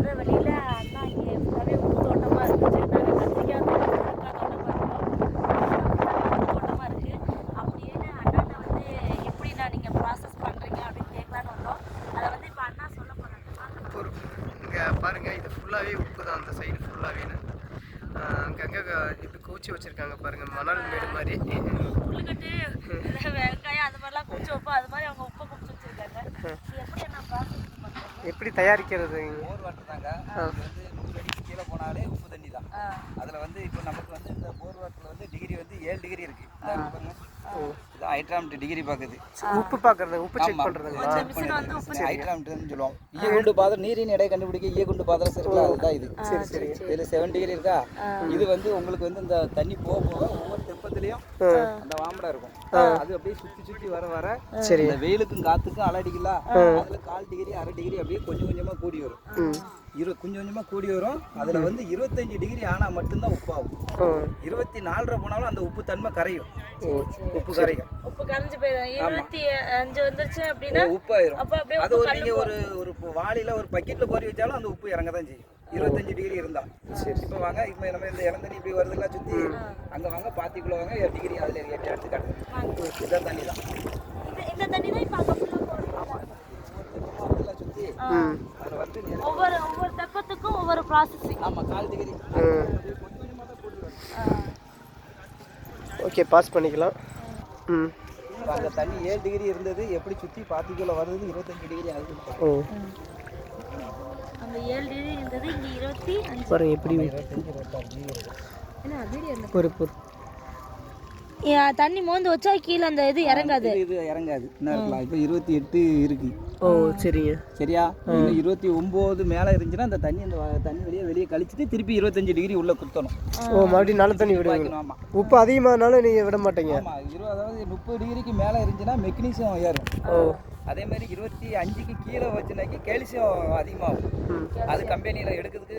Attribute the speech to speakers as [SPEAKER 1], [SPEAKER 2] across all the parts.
[SPEAKER 1] வர வழியில அண்ணா இங்கே ஃபுல்லாகவே உப்பு தோட்டமாக இருந்துச்சு நாங்கள் கத்திரிக்காய் முருங்கைக்காய் தோட்டமாக இருந்தோம் தோட்டமாக இருக்குது அப்படியே அண்ணாட்ட வந்து எப்படிண்ணா நீங்கள் ப்ராசஸ் பண்ணுறீங்க அப்படின்னு கேட்கலான்னு வந்தோம். அதை வந்து இப்போ அண்ணா சொல்ல போகிறாங்க
[SPEAKER 2] இங்கே பாருங்கள் இது ஃபுல்லாகவே உப்பு தான் அந்த சைடு ஃபுல்லாகவே அங்கங்கே இப்படி கோச்சி வச்சுருக்காங்க பாருங்கள் மணல் மேடு மாதிரி.
[SPEAKER 1] புல்லுக்கட்டு இந்த வெங்காயம் அது மாதிரிலாம் குடிச்சு வைப்போம். அது மாதிரி அவங்க உப்பை குடிச்சு வச்சுருக்காங்க இது எப்படி அண்ணா ப்ராசஸ் பண்ணுறீங்க
[SPEAKER 2] எப்படி தயாரிக்கிறது
[SPEAKER 3] போர் வாட்டர் தாங்க அது வந்து நூறு அடிக்கு கீழே போனாலே உப்பு தண்ணி தான் அதில் வந்து இப்போ நமக்கு வந்து இந்த போர் வாட்டரில் வந்து டிகிரி வந்து ஏழு டிகிரி இருக்கு. இது ஹைட்ராம்ட் டிகிரி பார்க்குது
[SPEAKER 2] உப்பு பார்க்குறது உப்பு செக்
[SPEAKER 3] பண்ணிடுறது. ஹைட்ராம்ட்னு சொல்லுவோம். ஈகுண்டு பாத்திரம் நீரின் எடை கண்டுபிடிக்க ஈகுண்டு பாத்திரம் இருக்குல்ல அதுதான் இது. சரி சரி. இதில் செவன் டிகிரி இருக்கா? இது வந்து உங்களுக்கு வந்து இந்த தண்ணி போக போக தெப்பத்துலையும் அந்த வாம்படை இருக்கும். அது அப்படியே சுற்றி சுற்றி வர வர
[SPEAKER 2] சரி.
[SPEAKER 3] இந்த வெயிலுக்கும் காத்துக்கும் அலடிக்கல அதில் கால் டிகிரி அரை டிகிரி அப்படியே கொஞ்சம் கொஞ்சமாக கூடி வரும். இரு கொஞ்சம் கொஞ்சமாக கூடி வரும். அதில் வந்து இருபத்தஞ்சு டிகிரி ஆனால் மட்டும்தான் உப்பாகும்.
[SPEAKER 2] ம்
[SPEAKER 3] இருபத்தி நாலரை போனாலும் அந்த உப்பு தன்மை கரையும். உப்பு கரையும்.
[SPEAKER 1] உப்பு கரைஞ்சு போயிடும். இருபத்தி அஞ்சு வந்துருச்சு அப்படின்னா அப்போ அப்படியே
[SPEAKER 3] அது ஒரு நீங்க ஒரு ஒரு வாளியில ஒரு பக்கெட்ல போரி வச்சாலும் அந்த உப்பு இறங்க தான் செய்யும். இருபத்தஞ்சு டிகிரி இருந்தா. சரி இப்போ வாங்க இப்போ நம்ம இந்த இளந்தண்ணி இப்படி வருதுல சுத்தி? அங்க வாங்க பாத்திக்குள்ள வாங்க எட்டு டிகிரி அதுல எட்டு எடுத்து காட்டுங்க. இதான் தண்ணி தான்.
[SPEAKER 1] இந்த இந்த தண்ணி தான் இப்போ அங்கே ஃபுல்லாக
[SPEAKER 3] சுத்தி? அதுல வந்து
[SPEAKER 1] ஒவ்வொரு ஒவ்வொரு தெப்பத்துக்கும் ஒவ்வொரு ப்ராசஸிங்
[SPEAKER 3] ஆமா கால் டிகிரி
[SPEAKER 2] ம் ஓகே பாஸ் பண்ணிக்கலாம். ம்.
[SPEAKER 3] அங்க தண்ணி ஏழு டிகிரி இருந்தது எப்படி சுத்தி பாத்திக்குள்ள வருது இருபத்தஞ்சு டிகிரி ஆகுது
[SPEAKER 2] ஓ.
[SPEAKER 1] அந்த ஏழு டிகிரி இருந்தது இங்கே இருபத்தி அஞ்சு.
[SPEAKER 2] பாருங்க எப்படி
[SPEAKER 3] இருபத்தஞ்சு இருபத்தாறு டிகிரி இருக்கு.
[SPEAKER 1] என்ன வீடியோ இல்லை.
[SPEAKER 2] பொறு பொறு.
[SPEAKER 1] தண்ணி மோந்து வச்சா கீழே அந்த இது இறங்காது.
[SPEAKER 3] இது- இறங்காது. என்ன இருக்கலாம். இப்போ இருபத்தி எட்டு இருக்கு.
[SPEAKER 2] ஓ சரிங்க.
[SPEAKER 3] சரியா? இருபத்தி ஒம்பது மேலே இருந்துச்சுன்னா அந்த தண்ணி அந்த தண்ணி வெளியே வெளியே கழிச்சிட்டு திருப்பி இருபத்தஞ்சு டிகிரி உள்ள குத்தணும்.
[SPEAKER 2] ஓ மறுபடியும் நல்ல தண்ணி விடுவீங்க.
[SPEAKER 3] வைக்கணும் ஆமா.
[SPEAKER 2] உப்பு அதிகமானாலும் நீங்கள் விட மாட்டீங்க.
[SPEAKER 3] ஆமா இருபது அதாவது முப்பது டிகிரிக்கு மேலே இருந்துச்சுன்னா மெக்னீசியம் ஏறும்.
[SPEAKER 2] ஓ.
[SPEAKER 3] அதே மாதிரி இருபத்தி அஞ்சுக்கு கீழே வச்சுனாக்கி கேல்சியம் அதிகமாகும். அது கம்பெனியில் எடுக்கிறதுக்கு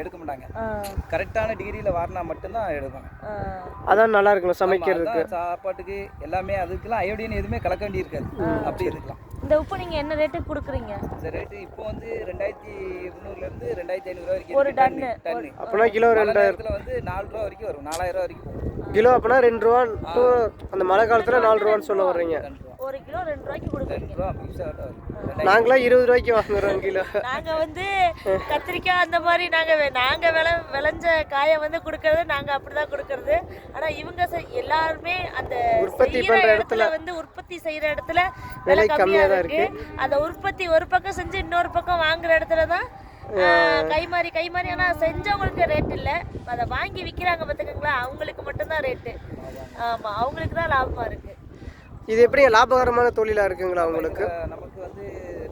[SPEAKER 3] எடுக்க மாட்டாங்க. கரெக்டான டிகிரியில் வாரினா மட்டும்தான் எடுப்பாங்க
[SPEAKER 2] அதான் நல்லா இருக்கணும்
[SPEAKER 3] ஆமா,
[SPEAKER 2] சமைக்கிறதுக்கு.
[SPEAKER 3] சாப்பாட்டுக்கு எல்லாமே அதுக்கெல்லாம் அயோடின் எதுவுமே கலக்க வேண்டி இருக்காது அப்படி இருக்கலாம்.
[SPEAKER 1] இந்த உப்பு நீங்கள் என்ன ரேட்டுக்கு கொடுக்குறீங்க?
[SPEAKER 3] இந்த ரேட்டு இப்போ வந்து ரெண்டாயிரத்தி முந்நூறுலேருந்து ரெண்டாயிரத்தி ஐநூறுரூவா வரைக்கும்
[SPEAKER 1] ஒரு டன்னு.
[SPEAKER 3] டன்னு
[SPEAKER 2] அப்போனா கிலோ
[SPEAKER 3] நேரத்தில் வந்து நாலு ரூபா வரைக்கும் வரும் நாலாயிரம் ரூபா வரைக்கும்
[SPEAKER 2] கிலோ அப்போனா ரெண்டு ரூபா to அந்த மழை காலத்தில் நாலு ரூபான்னு சொல்ல வர்றீங்க.
[SPEAKER 1] ஒரு கிலோ ரெண்டு ரூபாய்க்கு கொடுக்குறீங்க.
[SPEAKER 2] நாங்களாம் இருபது ரூபாய்க்கு வாங்குறோம் கிலோ.
[SPEAKER 1] நாங்க வந்து கத்திரிக்காய் அந்த மாதிரி நாங்க நாங்க விளை விளைஞ்ச காயை வந்து கொடுக்கறது நாங்க அப்படிதான் கொடுக்கறது. ஆனா இவங்க செ- எல்லாருமே அந்த
[SPEAKER 2] உற்பத்தி பண்ற
[SPEAKER 1] இடத்துல வந்து உற்பத்தி செய்யற இடத்துல
[SPEAKER 2] விலை
[SPEAKER 1] விலை
[SPEAKER 2] தான்
[SPEAKER 1] இருக்கு. அந்த உற்பத்தி ஒரு பக்கம் செஞ்சு இன்னொரு பக்கம் வாங்குற இடத்துல தான் கை மாறி கை மாறி ஆனா செஞ்சவங்களுக்கு ரேட் இல்ல. அதை வாங்கி விக்கிறாங்க பாத்துக்கங்களா அவங்களுக்கு மட்டும்தான் ரேட்டு ஆமா அவங்களுக்கு தான் லாபமா இருக்கு.
[SPEAKER 2] இது எப்படி லாபகரமான தொழிலாக இருக்குங்களா உங்களுக்கு?
[SPEAKER 3] இப்ப நமக்கு வந்து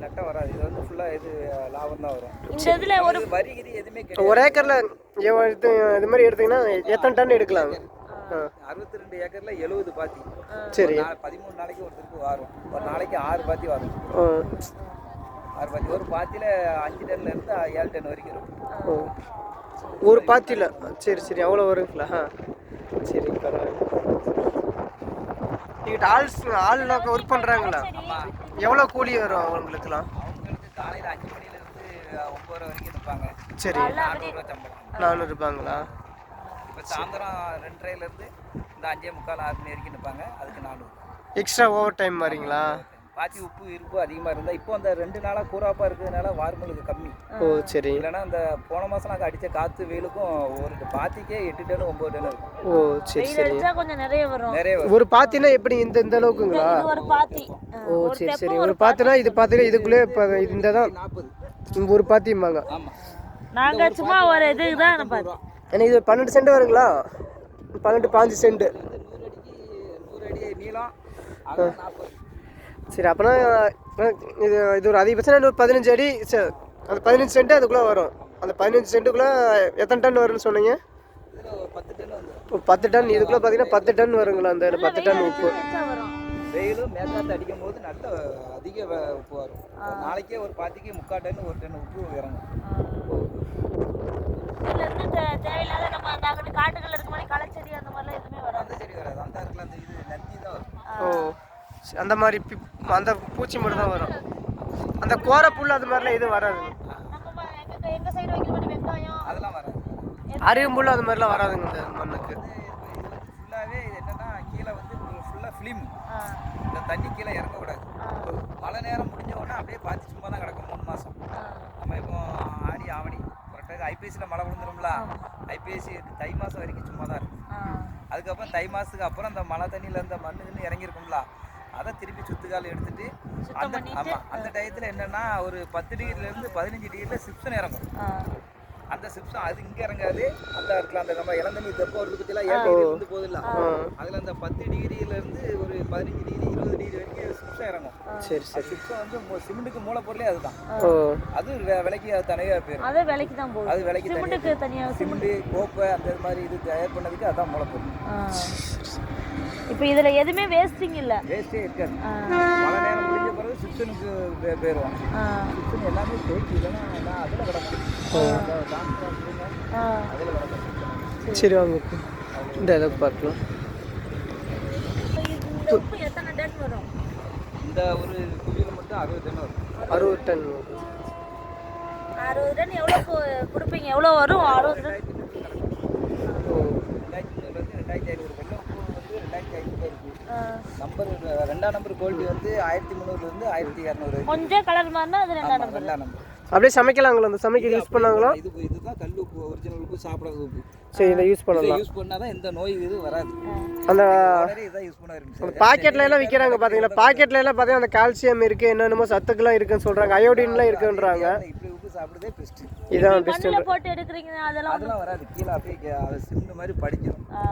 [SPEAKER 3] நட்டம் வராது. இது வந்து ஃபுல்லாக இது லாபம் தான் வரும்.
[SPEAKER 1] இந்த இதுல ஒரு
[SPEAKER 3] இது வரி கிரி எதுவுமே
[SPEAKER 2] ஒரு ஏக்கரில் இது இது மாதிரி எடுத்தீங்கன்னா எத்தனை டன் எடுக்கலாங்க ஆ
[SPEAKER 3] அறுபத்தி ரெண்டு ஏக்கர்ல எழுபது பாத்தி.
[SPEAKER 2] சரி.
[SPEAKER 3] ஒரு பதிமூணு நாளைக்கு ஒருத்தருக்கு வரும். ஒரு நாளைக்கு ஆறு பாத்தி வரும். ஆறு பாத்தி ஒரு பாத்தியில அஞ்சு டன்ல இருந்து ஏழு டன் வரைக்கும் இருக்கும்.
[SPEAKER 2] ஒரு பாத்தியில். சரி சரி. அவ்வளோ வருங்களா சரி பரவாயில்ல. நீங்கள் ஆள் ஆள் ஒர்க் பண்ணுறாங்களா எவ்வளோ கூலி வரும் அவங்களுக்குலாம்
[SPEAKER 3] அவங்களுக்கு காலையில அஞ்சு மணில இருந்து ஒன்பது வரைக்கும் இருப்பாங்க.
[SPEAKER 2] சரி.
[SPEAKER 3] நானூறுரூவா சம்பளம்.
[SPEAKER 2] நானூறு இருப்பாங்களா
[SPEAKER 3] இப்போ சாயந்தரம் ரெண்டரைல இருந்து இந்த அஞ்சே முக்கால் ஆறு மணி வரைக்கும் நிற்பாங்க. அதுக்கு நானூறு.
[SPEAKER 2] எக்ஸ்ட்ரா ஓவர் டைம் மாதிரிங்களா
[SPEAKER 3] பாத்தி உப்பு இருப்பு அதிகமாக இருந்தால் இப்போ அந்த ரெண்டு நாளாக கூறாப்பாக இருக்கிறதுனால வார்மலுக்கு கம்மி.
[SPEAKER 2] ஓ சரி.
[SPEAKER 3] இல்லைன்னா அந்த போன மாதம் நாங்கள் அடித்த காற்று வெயிலுக்கும் ஒரு பாத்திக்கே எட்டு டன் ஒம்பது டன் இருக்கும்.
[SPEAKER 2] ஓ சரி சரி.
[SPEAKER 1] கொஞ்சம் நிறைய வரும்.
[SPEAKER 3] நிறைய வரும்.
[SPEAKER 2] ஒரு பாத்தினா எப்படி இந்த இந்த அளவுக்குங்களா?
[SPEAKER 1] இது ஒரு பாத்தி.
[SPEAKER 2] ஓ சரி சரி. ஒரு பாத்தினா இது பாத்தினா இதுக்குள்ளே இப்போ இந்த தான் ஒரு பாத்திம்பாங்க.
[SPEAKER 3] ஆமாம்
[SPEAKER 1] நாங்க சும்மா ஒரு இதுக்கு தான் பார்த்தோம்
[SPEAKER 2] ஏன்னா இது பன்னெண்டு சென்ட் வருங்களா? பன்னெண்டு பாஞ்சு சென்ட்
[SPEAKER 3] அடிக்கு அடி
[SPEAKER 2] சரி அப்போனா இது இது ஒரு அதிகபட்சம் இன்னொரு பதினஞ்சு அடி அந்த பதினஞ்சு சென்ட் அதுக்குள்ளே வரும். அந்த பதினஞ்சு சென்ட்டுக்குள்ளே எத்தனை டன் வரும்னு சொன்னீங்க?
[SPEAKER 3] பத்து டன்
[SPEAKER 2] பத்து டன். இதுக்குள்ளே பார்த்தீங்கன்னா பத்து டன் வருங்களா அந்த பத்து டன் உப்பு.
[SPEAKER 3] வெயிலும் மேற்காத்து அடிக்கும் போது நல்ல அதிக உப்பு வரும். நாளைக்கே ஒரு பாத்திக்கு முக்கால் டன் ஒரு டன் உப்பு இறங்கும்.
[SPEAKER 1] இதுல இருந்து தே- தேவையில்லாத நம்ம அந்த அங்கிட்டு காட்டுகள் இருக்க மாதிரி களச்செடி அந்த மாதிரிலாம் எதுவுமே வராது.
[SPEAKER 3] அந்த செடி வராது. அந்த இடத்துல அந்த இது நந்தி தான் வரும்.
[SPEAKER 2] ஓ அந்த மாதிரி அந்த பூச்சி மட்டும் தான் வரும். அந்த கோர புல் அது மாதிரிலாம் எதுவும் வராது.
[SPEAKER 1] நம்ம ம- சைடு வைக்கிற மாதிரி வெங்காயம்
[SPEAKER 3] அதெல்லாம் வராது.
[SPEAKER 2] அருகம்புல் அது மாதிரிலாம் வராதுங்க இந்த மண்ணுக்கு.
[SPEAKER 3] ஃபுல்லாகவே இது என்னன்னா கீழே வந்து ஃபுல்லாக ஃபிலிம் இந்த தண்ணி கீழே இறங்கக்கூடாது. மழை நேரம் முடிஞ்ச உடனே அப்படியே பாத்தி சும்மா தான் கிடக்கும் மூணு மாதம். நம்ம இப்போ ஆடி ஆவணி கரெக்டாக ஐபிஎஸ்சியில் மழை விழுந்துரும்ல? ஐபிஎஸ்சி தை மாதம் வரைக்கும் சும்மா தான் இருக்கும். அதுக்கப்புறம் தை மாதத்துக்கு அப்புறம் அந்த மழை தண்ணியில் இந்த மண்ணு கிண்ணு இறங்கியிருக்கும்ல? அதை திருப்பி சுத்துக்கால் எடுத்துட்டு அந்த ஆமாம் அந்த டயத்தில் என்னன்னா ஒரு பத்து டிகிரிலேருந்து பதினஞ்சு டிகிரியில் சிப்சன் இறங்கும். அந்த சிப்ஸும் அது இங்கே இறங்காது. அந்த இடத்துல அந்த நம்ம இளந்தண்ணி தெப்பம் ஒரு பற்றிலாம் ஏழு டிகிரி இருந்து போதில்ல அதில் அந்த பத்து டிகிரியிலேருந்து ஒரு பதினஞ்சு டிகிரி சிப்ஸும் இறங்கும்.
[SPEAKER 2] சரி சரி.
[SPEAKER 3] சிப்ஸும் வந்து மு- சிமெண்ட்டுக்கு மூலப்பொருளே அதுதான்.
[SPEAKER 2] ஓ.
[SPEAKER 3] அது விலைக்கு அது தனியாக போயிடும்
[SPEAKER 1] அது விலைக்கு தான் போகுது.
[SPEAKER 3] அது விலைக்கு தனியாக
[SPEAKER 1] சிமெண்ட்டுக்கு தனியா
[SPEAKER 3] சிமெண்ட் கோப்பை அந்த மாதிரி இது தயார் பண்ணதுக்கு அதான் மூலப்பொருள்.
[SPEAKER 1] இப்போ இதுல எதுவுமே வேஸ்டிங் இல்ல.
[SPEAKER 3] வேஸ்ட்டே இருக்காது. மழை நேரம் முடிஞ்ச பிறகு சிப்சனுக்கு போயிடுவோம்
[SPEAKER 1] ஆ,
[SPEAKER 3] சிப்சன் எல்லாமே தேய்ச்சி இல்லைன்னா கிடக்கும். அதில் கிடக்கும்.
[SPEAKER 2] சரி வாங்க. இந்த அளவுக்கு பார்க்கலாம்.
[SPEAKER 1] இந்த
[SPEAKER 3] ஒரு குழியில் மட்டும் அறுபது டன் வரும்
[SPEAKER 2] அறுபது டன்.
[SPEAKER 1] அறுபது டன் எவ்வளோ கொடுப்பீங்க? எவ்வளோ வரும்? அறுபது டன்?
[SPEAKER 3] ரெண்டாயிரத்தி ஐநூறு ரெண்டாயிரத்தி ஐநூறு. நம்பர் ரெண்டாம் நம்பர் குவாலிட்டி வந்து ஆயிரத்தி முந்நூறுலேருந்து ஆயிரத்தி இரநூறு
[SPEAKER 1] கொஞ்சம் கலர் மாறினா அது ரெண்டாம் நம்பர்
[SPEAKER 3] ரெண்டாம் நம்பர்
[SPEAKER 2] அப்படியே சமைக்கலாங்களா? அந்த சமைக்க யூஸ் பண்ணாங்களா?
[SPEAKER 3] இது கல் உப்பு ஒரிஜினல் உப்பு சாப்பிடாத உப்பு.
[SPEAKER 2] சரி இதை யூஸ்
[SPEAKER 3] இதை
[SPEAKER 2] பண்ணலாம்.
[SPEAKER 3] யூஸ் பண்ணாதான் எந்த நோய் இது வராது.
[SPEAKER 2] அந்த
[SPEAKER 3] இதான் யூஸ் பண்ண ஆரம்பிச்சு
[SPEAKER 2] பாக்கெட்ல எல்லாம் விற்கிறாங்க பாத்தீங்களா? பாக்கெட்ல எல்லாம் பாத்தீங்கன்னா அந்த கால்சியம் இருக்கு என்னென்னமோ சத்துக்கெல்லாம் இருக்குன்னு சொல்றாங்க. அயோடின்லாம் இருக்குன்றாங்க.
[SPEAKER 3] இப்படி உப்பு சாப்பிடுறதே பெஸ்ட்
[SPEAKER 2] இதான் பெஸ்ட்
[SPEAKER 1] போட்டு எடுக்கிறீங்க அதெல்லாம்
[SPEAKER 3] அதெல்லாம் வராது. கீழே அப்படியே சிமெண்ட் மாதிரி
[SPEAKER 1] ஆ.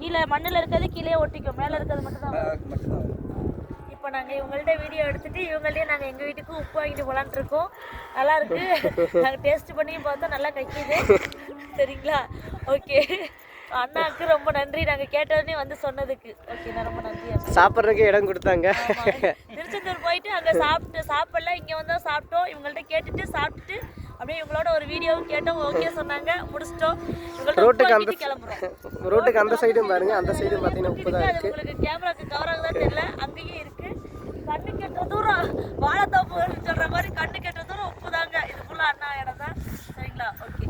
[SPEAKER 1] கீழே மண்ணில் இருக்கிறது கீழே ஒட்டிக்கும் மேலே இருக்கிறது மட்டும் தான்.
[SPEAKER 3] மட்டும்தான்
[SPEAKER 1] நாங்கள் இவங்கள்ட்ட வீடியோ எடுத்துட்டு இவங்கள்ட்டே நாங்கள் எங்கள் வீட்டுக்கு உப்பு வாங்கிட்டு போகலான்ட்டு இருக்கோம் நல்லா இருக்கு. நாங்கள் டேஸ்ட் பண்ணி பார்த்தா நல்லா கைக்குது. சரிங்களா? ஓகே அண்ணாவுக்கு ரொம்ப நன்றி. நாங்கள் கேட்டோடனே வந்து சொன்னதுக்கு. ஓகே நான் ரொம்ப நன்றி.
[SPEAKER 2] சாப்பிட்றதுக்கு இடம் கொடுத்தாங்க.
[SPEAKER 1] திருச்செந்தூர் போயிட்டு அங்கே சாப்பிட்டு சாப்பிடல. இங்கே வந்தா சாப்பிட்டோம். இவங்கள்ட்ட கேட்டுட்டு சாப்பிட்டுட்டு அப்படியே இவங்களோட ஒரு வீடியோவும் கேட்டோம். ஓகே சொன்னாங்க. முடிச்சிட்டோம்.
[SPEAKER 2] ரோட்டுக்கு அந்த
[SPEAKER 1] கிளம்புறோம்.
[SPEAKER 2] ரோட்டுக்கு அந்த சைடும் பாருங்க. அந்த சைடும் பார்த்தீங்கன்னா உப்பு தான்
[SPEAKER 1] அது உங்களுக்கு கேமராக்கு கவர் ஆகுதான்னு தெரியல. கண்ணு கெட்ட தூரம் வாழைத்தோப்புன்னு சொல்கிற மாதிரி கண்ணு கெட்ட தூரம் உப்பு தாங்க இது ஃபுல்லாக அண்ணா இடம் தான். சரிங்களா? ஓகே